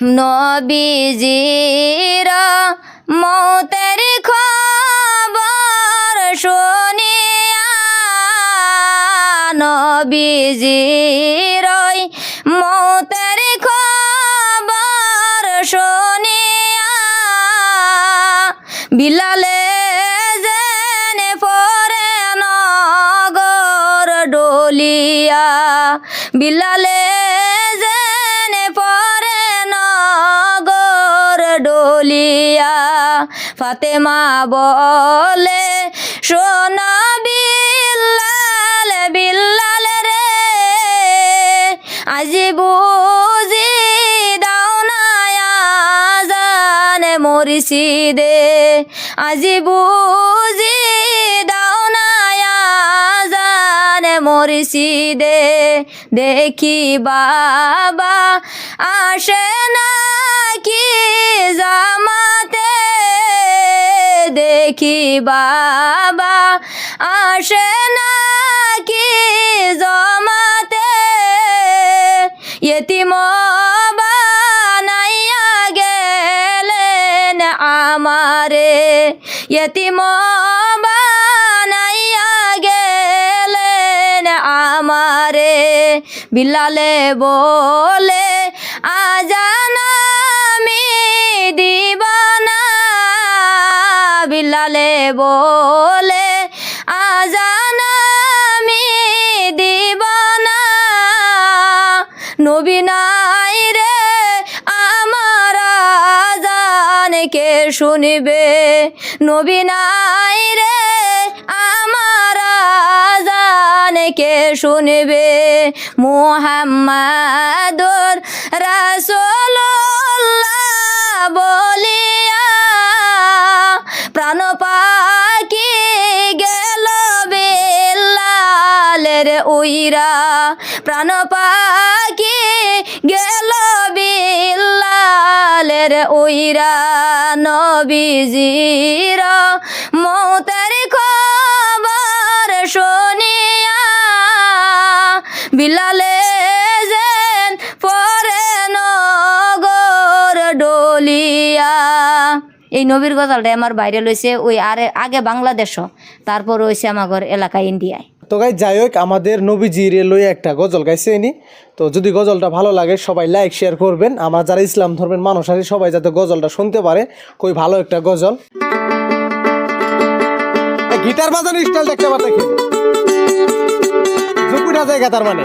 নবীজির মৌতের খবর শুনিয়া নবীজির মৌতের খবর শুনিয়া বিলালে জেনে পরে নগর ডলিয়া বিলালে ফাতেমা বলে সোনা বিল্লাল বিল্লাল রে, আজি বুঝি দাও না জানে মরিছি দে আজি বুঝি দাও না জানে মরিছি দে দেখি বাবা আসে না কি জামাতে দেখি বাবা আসে না কি জমাতে? ইয়তিম বানাইয়া গেলেন আমারে। ইয়তিম বানাইয়া গেলেন আমারে। বিলালে বলে, আজানা বলে আজানা আমি দিবানা নবী নাই রে, আমার আজান কে শুনবে? নবী নাই রে, আমার আজান কে শুনবে? মুহাম্মাদুর রাসূলুল্লাহ বেলালের উইরা প্রাণ পাখি গেল বিল্লালের উইরা। নবীজির মৌতের খবর শুনিয়া বিলালে যেন ডলিয়া। এই নবীর গজালটা আমার বাইরে লইছে, ওই আরে আগে বাংলাদেশও, তারপর হয়েছে আমার এলাকা ইন্ডিয়ায়। তো গাই যাই হোক, আমাদের নবীজির লই একটা গজল গাইছে ইনি। তো যদি গজলটা ভালো লাগে, সবাই লাইক শেয়ার করবেন। আমার যারা ইসলাম ধর্মের মানুষ আছে, সবাই যাতে গজলটা শুনতে পারে। খুবই ভালো একটা গজল। গিটার বাজানোর স্টাইল দেখতে দেখি। জুকুটা জায়গা তার মানে।